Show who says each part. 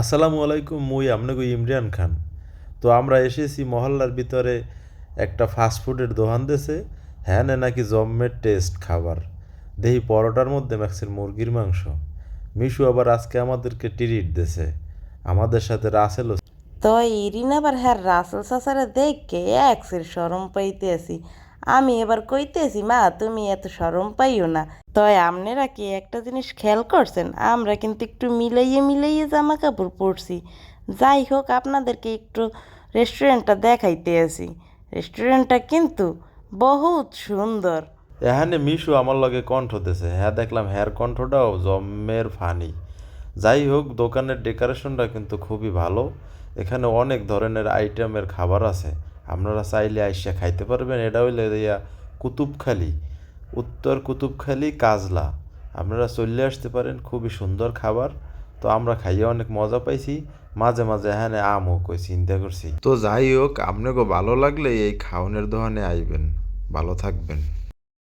Speaker 1: আসসালামু আলাইকুম, মুই আপনাকে ইমরান খান। তো আমরা এসেছি মহল্লার ভিতরে একটা ফাস্টফুডের দোকান দেশে। হ্যাঁ নাকি জম্মের টেস্ট খাবার। দেহি পরোটার মধ্যে ম্যাক্সের মুরগির মাংস। মিশু আবার আজকে আমাদেরকে ট্রিট দেছে। আমাদের সাথে রাসেলও
Speaker 2: তো ইরিন আবার হ্যাঁ রাসেল সাসারে দেখে একসের সরম পাইতেছি। আমি এবার কইতেছি, মা, তুমি এত সরম পাইও না। তয় আপনারা কি একটা জিনিস খেয়াল করছেন? আমরা কিন্তু একটু মিলাইয়ে মিলাইয়ে জামা কাপড় পরছি। যাই হোক, আপনাদেরকে একটু রেস্টুরেন্টটা দেখাইতে আসি। রেস্টুরেন্টটা কিন্তু বহুত সুন্দর।
Speaker 1: এখানে মিশু আমার লগে কণ্ঠ দেছে। হ্যাঁ দেখলাম হ্যার কণ্ঠটাও জম্মের ফানি। যাই হোক, দোকানের ডেকোরেশনটা কিন্তু খুবই ভালো। এখানে অনেক ধরনের আইটেমের খাবার আছে। আপনারা চাইলে আইসা খাইতে পারবেন। এটা হইলে ইয়া কুতুবখালি। উত্তর কুতুবখালি, কাজলা। আপনারা চলে আসতে পারেন, খুবই সুন্দর খাবার। তো আমরা খাইয়ে অনেক মজা পাইছি। মাঝে মাঝে এখানে আমও কই চিন্তা করছি। তো যাই হোক আপনাকে ভালো লাগলে এই খাওনের দোকানে আইবেন। ভালো থাকবেন।